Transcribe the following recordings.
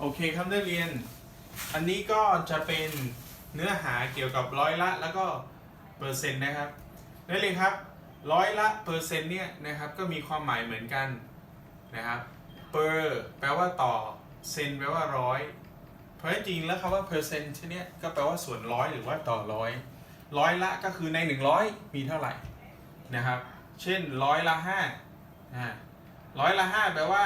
โอเคครับนักเรียน อันนี้ก็จะเป็นเนื้อหาเกี่ยวกับร้อยละแล้วก็เปอร์เซ็นต์นะครับนักเรียนครับร้อยละเปอร์เซ็นต์เนี่ยนะครับก็มีความหมายเหมือนกันนะครับเปอร์แปลว่าต่อเซนแปลว่าร้อยเพราะจริงๆแล้วคำว่าเปอร์เซ็นต์ที่เนี้ยก็แปลว่าส่วนร้อยหรือว่าต่อร้อยร้อยละก็คือใน 100 มีเท่าไหร่นะครับ เช่นร้อยละห้าอ่าร้อยละห้าแปลว่า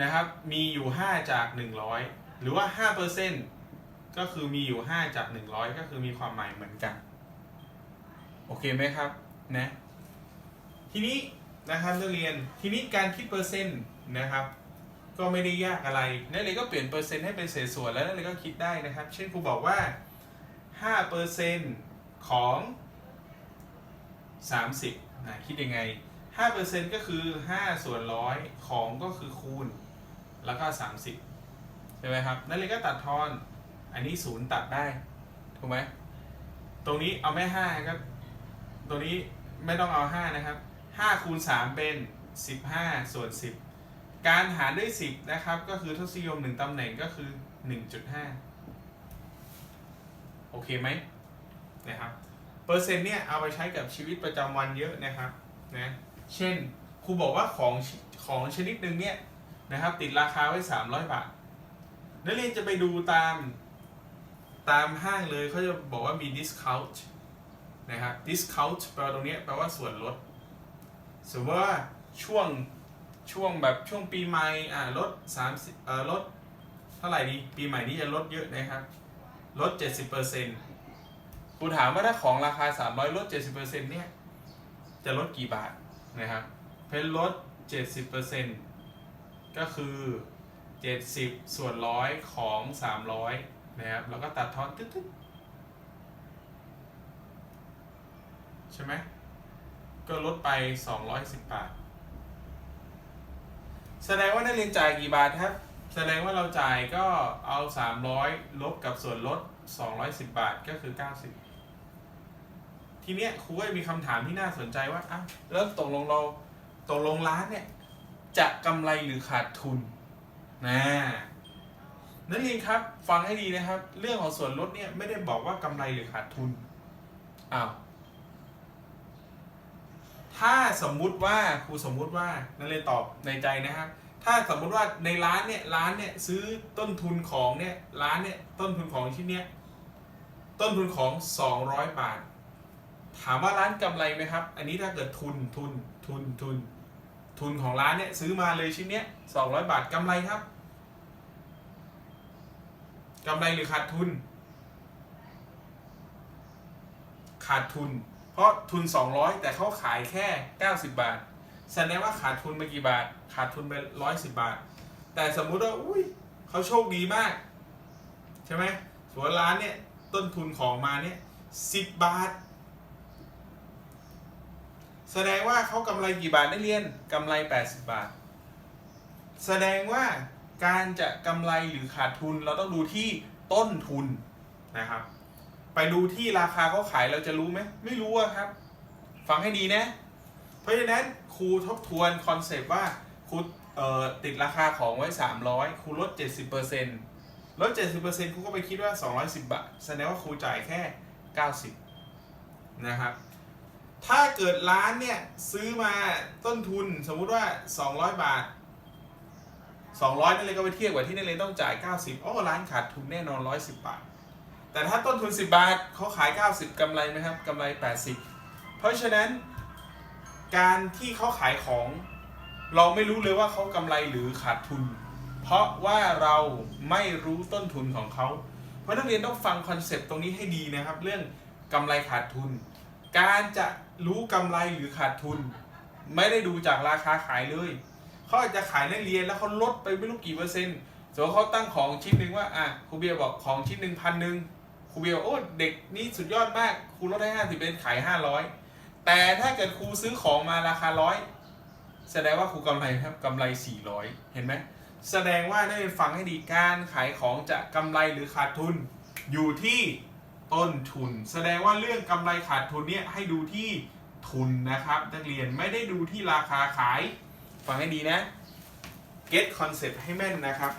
นะครับมีอยู่ 5 จาก 100 หรือว่า 5%ก็คือมีอยู่ 5 จาก 100 ก็คือมีความหมายเหมือนกัน โอเคไหมครับนะทีนี้นะครับนักเรียนทีนี้การคิดเปอร์เซ็นต์นะครับก็ไม่ได้ยากอะไรนักเรียนก็เปลี่ยนเปอร์เซ็นต์ให้เป็นเศษส่วนแล้วนักเรียนก็คิดได้นะครับ เช่นครูบอกว่า5%ของ 30นะคิดยังไง5%ก็คือ 5 ส่วนร้อยของก็คือคูณ แล้วก็ 30 ใช่ไหมครับ นั่นเลยก็ตัดทอน อันนี้ศูนย์ตัดได้ ถูกไหม ตรงนี้เอาไม่5ก็ตรงนี้ไม่ต้องเอา 5 นะครับ5คูณ3เป็น 15 ส่วน 10 การหารด้วย 10 นะครับ ก็คือทศนิยม 1 ตำแหน่งก็คือ 1.5 โอเคไหมนะครับ เปอร์เซ็นต์เนี่ยเอาไปใช้กับชีวิตประจำวันเยอะนะครับนะ เช่นครูบอกว่าของของชนิดหนึ่งเนี่ย นะครับ ติดราคาไว้ 300 บาท นักเรียนจะไปดูตามตามห้างเลยเขาจะบอกว่ามี discount นะครับ discount แปลว่าตรงนี้แปลว่าส่วนลด สมมติว่าช่วงช่วงแบบช่วงปีใหม่อ่าลด30เอ่อลดเท่าไหร่ดีปีใหม่นี้จะลดเยอะนะครับ ลด 70%ครูถามว่าถ้าของราคา 300 ลด 70%เนี่ยจะลดกี่บาทนะครับ เพนลด 70% ก็คือ 70 ส่วนร้อยของ 300 นะครับ แล้วก็ตัดทอนตึ๊ดๆใช่ไหมก็ลดไป 210 บาท แสดงว่านักเรียนจ่ายกี่บาทครับ แสดงว่าเราจ่ายก็เอา 300 ลบกับส่วนลด 210 บาทก็คือ 90 ทีเนี้ยครูก็มีคำถามที่น่าสนใจว่าอ้าวแล้วตกลงเราตกลงร้านเนี่ย จะกำไรหรือขาดทุนนะนักเรียนครับฟังให้ดีนะครับ เรื่องของส่วนลดเนี่ยไม่ได้บอกว่ากำไรหรือขาดทุนอ้าวถ้าสมมุติว่าครูสมมุติว่านักเรียนตอบในใจนะครับถ้าสมมุติว่าในร้านเนี่ยร้านเนี่ยซื้อต้นทุนของเนี่ยร้านเนี่ยต้นทุนของชิ้นเนี้ยต้นทุนของ 200 บาท ถามว่าร้านกำไรไหมครับ อันนี้ถ้าเกิดทุนทุนทุนทุน ทุนของร้านเนี่ยซื้อมาเลยชิ้นเนี้ยสองร้อยบาทกำไรครับกำไรหรือขาดทุน ขาดทุน เพราะทุน 200 แต่เขาขายแค่ 90 บาทแสดงว่าขาดทุนไปกี่บาท ขาดทุนไป110บาท แต่สมมุติว่าอุ้ยเขาโชคดีมาก ใช่ไหมส่วนร้านเนี่ย ต้นทุนของมาเนี่ย10บาท แสดงว่าเขากำไรกี่บาทได้เรียนกำไร 80 บาท แสดงว่าการจะกำไรหรือขาดทุนเราต้องดูที่ต้นทุนนะครับ ไปดูที่ราคาเขาขายเราจะรู้ไหมไม่รู้ครับ ฟังให้ดีนะ เพราะฉะนั้นครูทบทวนคอนเซปต์ว่าครูติดราคาของไว้ 300ครูลด 70%ลด 70%ครูก็ไปคิดว่า 210 บาท แสดงว่าครูจ่ายแค่ 90 นะครับ ถ้าเกิดร้านเนี่ยซื้อมาต้นทุนสมมุติว่า 200 บาท 200นั่นเลยก็ไปเทียบกับที่นั่นเลยต้องจ่าย 90โอ้ร้านขาดทุนแน่นอน 110 บาท แต่ถ้าต้นทุน 10 บาทเขาขาย 90กำไรไหมครับกำไร 80 เพราะฉะนั้น การที่เขาขายของ เราไม่รู้เลยว่าเขากำไรหรือขาดทุน เพราะว่าเราไม่รู้ต้นทุนของเขาเพราะนักเรียนต้องฟังคอนเซปต์ตรงนี้ให้ดีนะครับ เรื่องกำไรขาดทุน การจะรู้กำไรหรือขาดทุน ไม่ได้ดูจากราคาขายเลย เขาอาจจะขายนักเรียนแล้วเขาลดไปไม่รู้กี่เปอร์เซ็นต์สมมติเขาตั้งของชิ้นหนึ่งว่าอะครูเบียร์บอกของชิ้นหนึ่งพันหนึ่งครูเบียร์โอ้เด็กนี่สุดยอดมากครูลดให้ห้าสิบเป็นขายห้าร้อยแต่ถ้าเกิดครูซื้อของมาราคาร้อยแสดงว่าครูกำไรครับกำไรสี่ร้อยเห็นไหมแสดงว่านักเรียนฟังให้ดีการขายของจะกำไรหรือขาดทุนอยู่ที่ ต้นทุน แสดงว่าเรื่องกำไรขาดทุนเนี่ยให้ดูที่ทุนนะครับ นักเรียนไม่ได้ดูที่ราคาขาย ฟังให้ดีนะ get concept ให้แม่นนะครับ